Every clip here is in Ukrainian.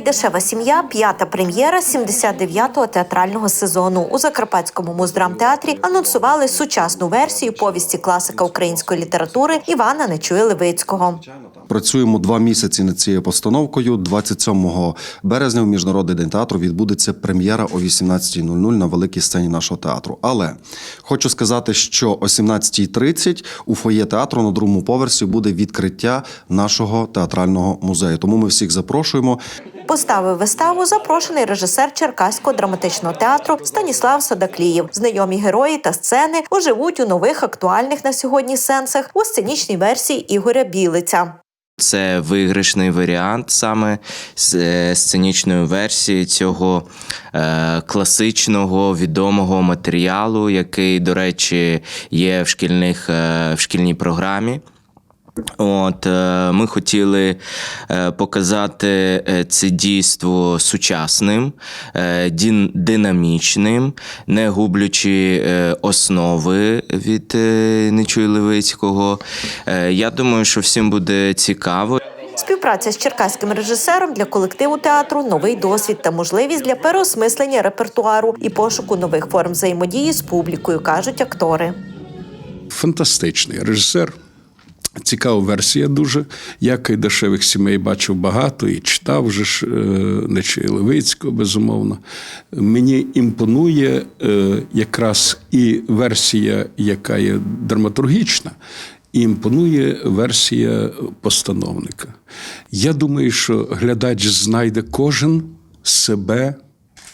Дешева сім'я, п'ята прем'єра 79-го театрального сезону. У Закарпатському муздрамтеатрі анонсували сучасну версію повісті класика української літератури Івана Нечуя Левицького. Працюємо два місяці над цією постановкою. 27 березня в міжнародний день театру відбудеться прем'єра о 18.00 на великій сцені нашого театру. Але хочу сказати, що о 17.30 у фоє театру на другому поверсі буде відкриття нашого театрального музею. Тому ми всіх запрошуємо. Поставив виставу запрошений режисер Черкаського драматичного театру Станіслав Садаклієв. Знайомі герої та сцени оживуть у нових актуальних на сьогодні сенсах у сценічній версії Ігоря Білиця. Це виграшний варіант саме е, сценічної версії цього е, класичного відомого матеріалу, який, до речі, є в шкільних е, в шкільній програмі. От е, ми хотіли е, показати е, це дійство сучасним, динамічним, не гублячи основи від Нечуя Левицького. Я думаю, що всім буде цікаво. Співпраця з черкаським режисером для колективу театру новий досвід та можливість для переосмислення репертуару і пошуку нових форм взаємодії з публікою, кажуть актори. фантастичний режисер. Цікава версія дуже. Я дешевих сімей бачив багато і читав вже ж е, Нечуя Левицького, безумовно. Мені імпонує е, якраз і версія, яка є драматургічна, і імпонує версія постановника. Я думаю, що глядач знайде кожен себе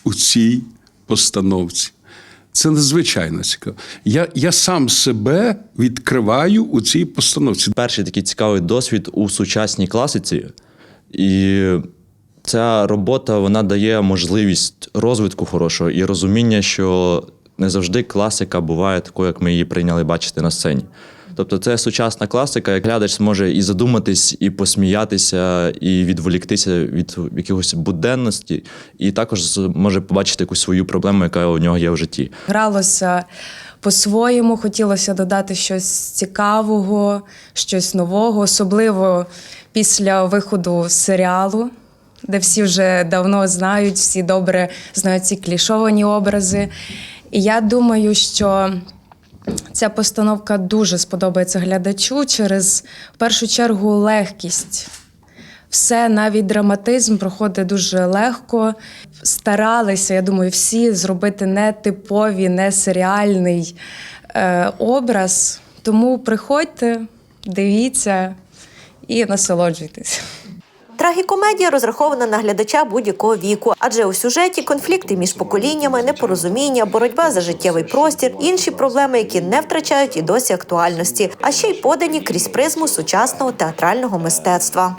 у цій постановці. Це надзвичайно цікаво. Я, я сам себе відкриваю у цій постановці. перший такий цікавий досвід у сучасній класиці. І ця робота вона дає можливість розвитку хорошого і розуміння, що не завжди класика буває такою, як ми її прийняли бачити на сцені. Тобто це сучасна класика, як глядач зможе і задуматись, і посміятися, і відволіктися від якихось буденності, і також зможе побачити якусь свою проблему, яка у нього є в житті. Гралося по-своєму, хотілося додати щось цікавого, щось нового, особливо після виходу серіалу, де всі вже давно знають, всі добре знають ці клішовані образи. І я думаю, що ця постановка дуже сподобається глядачу через в першу чергу легкість. Все, навіть драматизм проходить дуже легко. Старалися, я думаю, всі зробити не типовий, не серіальний е, образ. Тому приходьте, дивіться і насолоджуйтесь. Трагікомедія розрахована на глядача будь-якого віку, адже у сюжеті конфлікти між поколіннями, непорозуміння, боротьба за життєвий простір, інші проблеми, які не втрачають і досі актуальності, а ще й подані крізь призму сучасного театрального мистецтва.